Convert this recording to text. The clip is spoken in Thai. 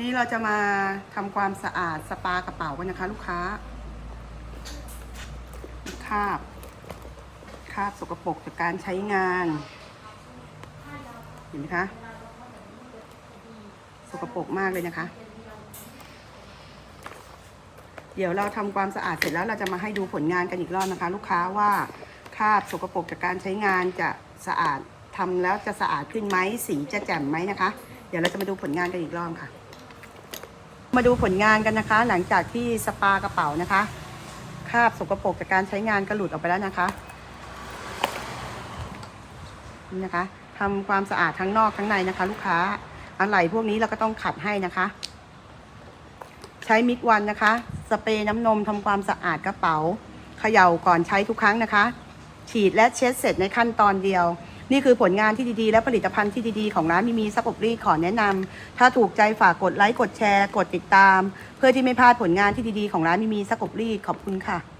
นี้เราจะมาทำความสะอาดสปากระเป๋ากันนะคะ ลูกค้าคราบคราบสกปรกจากการใช้งาน เห็นไหมคะ สกปรกมากเลยนะคะ เดี๋ยวเราทำความสะอาดเสร็จแล้วเราจะมาให้ดูผลงานกันอีกรอบนะคะ ลูกค้าว่าคราบสกปรกจากการใช้งานจะสะอาดทำแล้วจะสะอาดขึ้นไหมสีจะแจ่มไหมนะคะ เดี๋ยวเราจะมาดูผลงานกันอีกรอบค่ะ มาดูผลงานกันนะคะ หลังจากที่สปากระเป๋านะคะคราบสกปรกจากการใช้งานก็หลุดออกไปแล้วนะคะนี่นะคะทำความสะอาดทั้งนอกทั้งในนะคะ ลูกค้าอะไรพวกนี้เราก็ต้องขัดให้นะคะ ใช้มิกวันนะคะ สเปรย์น้ำนมทำความสะอาดกระเป๋าเขย่าก่อนใช้ทุกครั้งนะคะ ฉีดและเช็ดเสร็จในขั้นตอนเดียว นี่คือผลงานที่ดีๆ และผลิตภัณฑ์ที่ดีๆ ของร้านมีมีซักอบรีขอแนะนำถ้าถูกใจฝากกดไลค์กดแชร์ กดติดตาม เพื่อที่ไม่พลาดผลงานที่ดีๆของร้านมีมีซักอบรีขอบคุณค่ะ